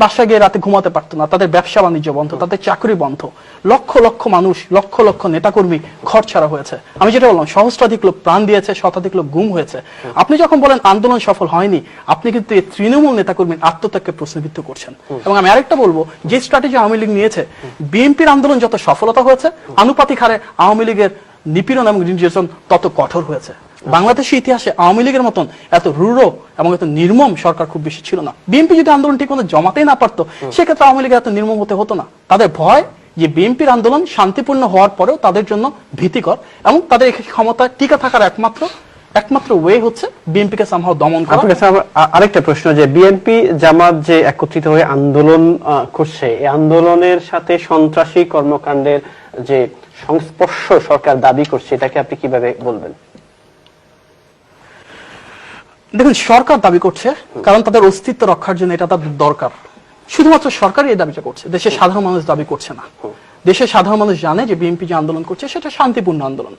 বাসায় গিয়ে রাতে ঘুমাতে পারতো না। তাদের ব্যবসা বাণিজ্য বন্ধ, তাদের চাকরি বন্ধ। লক্ষ লক্ষ মানুষ, লক্ষ লক্ষ নেতাকর্মী ঘর ছাড়া হয়েছে। আমি যেটা বললাম, সহস্রাধিক লোক প্রাণ দিয়েছে, শতাধিক লোক গুম হয়েছে। আপনি যখন বলেন আন্দোলন সফল হয়নি, আপনি কিন্তু এই তৃণমূল নেতাকর্মীর আত্মত্যাগকে প্রশ্নবিদ্ধ করছেন। এবং আমি আরেকটা বলব, যে স্ট্র্যাটেজি আওয়ামী লীগ নিয়েছে, বিএনপির আন্দোলন যত সফলতা হয়েছে, আনুপাতিক হারে আওয়ামী লীগের নিপীড়ন এবং নির্যাতন তত কঠোর হয়েছে। বাংলাদেশের ইতিহাসে আওয়ামী লীগের মতন এত রূঢ় এবং এত নির্মম সরকার খুব বেশি ছিল না। বিএনপি যদি আন্দোলন ঠিক মতো জমাতেই না পারতো সেক্ষেত্রে আওয়ামী লীগের এত নির্মম হতে হতো না। তাদের ভয় যে বিএনপির আন্দোলন শান্তিপূর্ণ হওয়ার পরেও তাদের জন্য ভীতিকর এবং তাদের ক্ষমতা টিকে থাকার একমাত্র একমাত্র ওয়ে হচ্ছে বিএনপিকে সামহাও দমন করা। আপনার কাছে আরেকটা প্রশ্ন যে বিএনপি জামাত যে একত্রিত হয়ে আন্দোলন করছে এই আন্দোলনের সাথে সন্ত্রাসী কর্মকাণ্ডের যে সংস্পর্শ সরকার দাবি করছে এটাকে আপনি কীভাবে বলবেন? দেখুন সরকার দাবি করছে কারণ তাদের অস্তিত্ব রক্ষার জন্য এটা তাদের দরকার। শুধুমাত্র সরকারই এই দাবিটা করছে দেশের সাধারণ মানুষ দাবি করছে না। দেশের সাধারণ মানুষ জানে যে বিএনপি যে আন্দোলন করছে সেটা শান্তিপূর্ণ আন্দোলন।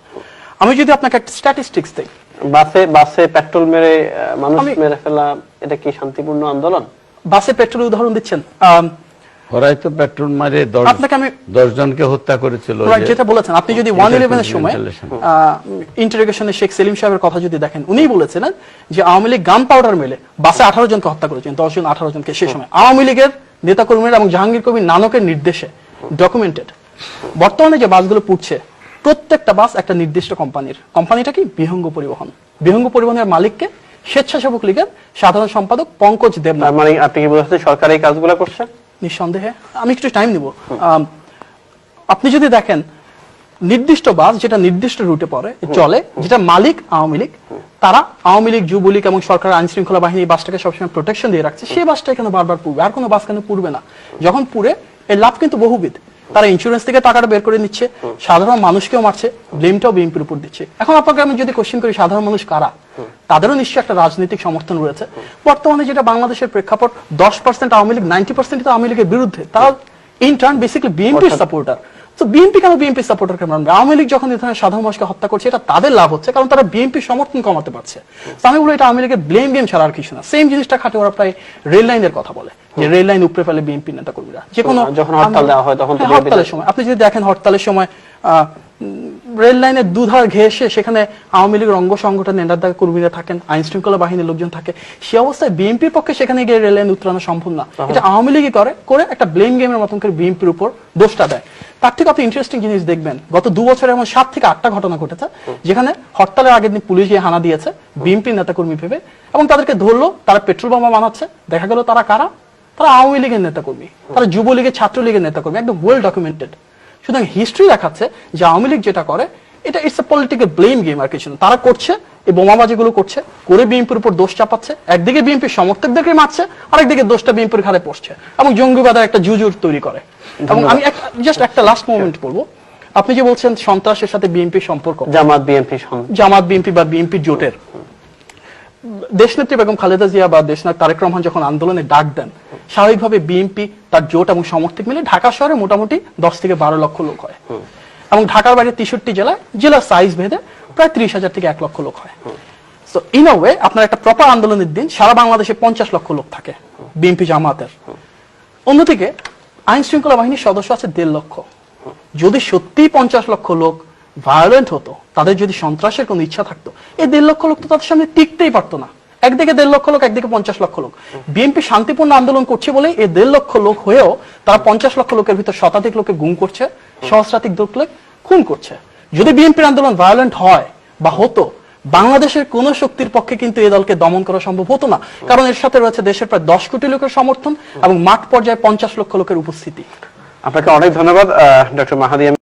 আমি যদি আপনাকে একটা স্ট্যাটিস্টিক্স দেই। বাসে বাসে পেট্রোল মেরে মানুষ মেরে ফেলা এটা কি শান্তিপূর্ণ আন্দোলন? বাসে পেট্রোল উদাহরণ দিচ্ছেন ওরাই তো পেট্রোল মারে দশ আপনাকে আমি- দশ জনকে হত্যা করেছিল যেটা বলেছেন আপনি যদি ওয়ান ইলেভেনের সময়. ইন্টারোগেশনে শেখ সেলিম সাহেবের কথা যদি দেখেন বলেছিলেন যে আওয়ামী লীগ গান পাউডার মেলে বাসে আঠারো জনকে হত্যা করেছেন দশ জন আঠারো জনকে সেই সময়। আওয়ামী লীগের নেতাকর্মীরা এবং জাহাঙ্গীর কবির নানকের নির্দেশে ডকুমেন্টেড বর্তমানে যে বাসগুলো পুড়ছে প্রত্যেকটা বাস একটা নির্দিষ্ট কোম্পানির কোম্পানিটা কি? বিহঙ্গ পরিবহন। বিহঙ্গ পরিবহনের মালিককে স্বেচ্ছাসেবক লীগের সাধারণ সম্পাদক পঙ্কজ দেবনাথ। মানে আপনি কি বোঝাতে সরকার এই কাজগুলো করছে? নিঃসন্দেহে আমি একটু টাইম নিব। আপনি যদি দেখেন নির্দিষ্ট বাস যেটা নির্দিষ্ট রুটে পড়ে চলে যেটা মালিক আওয়ামী লীগ তারা আওয়ামী লীগ যুবলীগ এবং সরকার আইন শৃঙ্খলা বাহিনী বাসটাকে সবসময় প্রোটেকশন দিয়ে রাখছে। সেই বাসটা কেন বারবার পুড়বে? আর কোনো বাস কেন পুড়বে না? যখন পুড়ে এর লাভ কিন্তু বহুবিধ। তারা ইন্স্যুরেন্স থেকে টাকাটা বের করে নিচ্ছে সাধারণ মানুষকেও মারছে ব্লেমটাও বিএনপির উপর দিচ্ছে। এখন আপনাকে আমি যদি কোশ্চেন করি সাধারণ মানুষ কারা? তাদেরও নিশ্চয়ই একটা রাজনৈতিক সমর্থন রয়েছে। বর্তমানে যেটা বাংলাদেশের প্রেক্ষাপট দশ percent Awami League ninety percent Awami লীগের বিরুদ্ধে। তারা ইন টার্ন বেসিক্যালি বিএনপির সাপোর্টার তো বিএনপি কেন বিএনপি সাপোর্টার কেন আওয়ামী লীগ যখন এই ধরনের সাধারণ মানুষকে হত্যা করছে এটা তাদের লাভ হচ্ছে কারণ তারা বিএনপি সমর্থন কমাতে পারছে। আমি বলি এটা আওয়ামী লীগের ব্লেম গেম ছাড়া আর কিছু না। সেম জিনিসটা খাটে ওরা প্রায় রেল লাইনের কথা বলে যে রেল লাইন উপরে ফেলে বিএনপি নেতা কর্মীরা যে কোনো যখন হরতাল দেওয়া হয় তখন হ্যাঁ, হরতালের সময়। আপনি যদি দেখেন হরতালের সময় রেল লাইনের দুধার ঘেসে সেখানে আওয়ামী লীগের অঙ্গ সংগঠন নেতার কর্মীরা থাকেন আইন শৃঙ্খলা বাহিনীর লোকজন থাকে। সে অবস্থায় বিএনপির পক্ষে সেখানে গিয়ে রেল লাইন উত্তরানো সম্ভব না। এটা আওয়ামী লীগই করে করে একটা ব্লেম গেমের মতন করে বিএনপির উপর দোষটা দেয়। তার থেকে আপনি ইন্টারেস্টিং জিনিস দেখবেন গত দু বছরে এমন সাত থেকে আটটা ঘটনা ঘটেছে যেখানে হরতালের আগের দিন পুলিশ গিয়ে হানা দিয়েছে বিএনপির নেতাকর্মী ভেবে এবং তাদেরকে ধরলো তারা পেট্রোল বোমা বানাচ্ছে দেখা গেল তারা কারা? তারা আওয়ামী লীগের নেতাকর্মী তারা যুবলীগের ছাত্রলীগের নেতাকর্মী একদম ওয়েল ডকুমেন্টেড সুতরাং হিস্ট্রি দেখাচ্ছে যে আওয়ামী লীগ যেটা করে এটা it's a political blame game আর কিছু না। তারা করছে এই বোমাবাজিগুলো করছে করে বিএনপির উপর দোষ চাপাচ্ছে একদিকে বিএনপির সমর্থকদেরকে মারছে আরেকদিকে দোষটা বিএনপির ঘাড়ে পড়ছে এবং জঙ্গিবাদের একটা জুজুর তৈরি করে। এবং আমি জাস্ট একটা লাস্ট মোমেন্ট বলব। আপনি যে বলছেন সন্ত্রাসের সাথে বিএনপি সম্পর্ক। জামাত বিএনপি জামাত বিএনপি বা বিএনপি জোটের। দেশনেত্রী বেগম খালেদা জিয়া বা দেশনাথ তারেক রহমান যখন আন্দোলনে ডাক দেন স্বাভাবিকভাবে বিএনপি তার জোট এবং সমর্থক মিলে ঢাকা শহরে মোটামুটি দশ থেকে বারো লক্ষ লোক হয়। এবং ঢাকার বাইরে তেষট্টি জেলায় জেলা সাইজ ভেদে প্রায় ত্রিশ হাজার থেকে এক লক্ষ লোক হয়। তো ইন আ ওয়ে আপনার একটা প্রপার আন্দোলনের দিন সারা বাংলাদেশে পঞ্চাশ লক্ষ লোক থাকে বিএনপি জামাতের। অন্যদিকে আইন শৃঙ্খলা বাহিনীর সদস্য আছে দেড় লক্ষ। যদি সত্যি পঞ্চাশ লক্ষ লোক ভায়োলেন্ট হতো তাদের যদি সন্ত্রাসের কোনো ইচ্ছা থাকতো এই দেড় লক্ষ লোক তো তাদের সামনে টিকতেই পারতো না। একদিকে দেড় লক্ষ লোক একদিকে পঞ্চাশ লক্ষ লোক। বিএনপি শান্তিপূর্ণ আন্দোলন করছে বলে এই দেড় লক্ষ লোক হয়েও তারা পঞ্চাশ লক্ষ লোকের ভিতর শতাধিক লোকে গুম করছে, সহস্রাধিক লোক খুন করছে। যদি বিএনপির আন্দোলন ভায়োলেন্ট হয় বা হতো, বাংলাদেশের কোন শক্তির পক্ষে কিন্তু এই দলকে দমন করা সম্ভব হতো না। কারণ এর সাথে রয়েছে দেশের প্রায় দশ কোটি লোকের সমর্থন এবং মাঠ পর্যায়ে পঞ্চাশ লক্ষ লোকের উপস্থিতি। আপনাকে অনেক ধন্যবাদ ডক্টর মাহাদি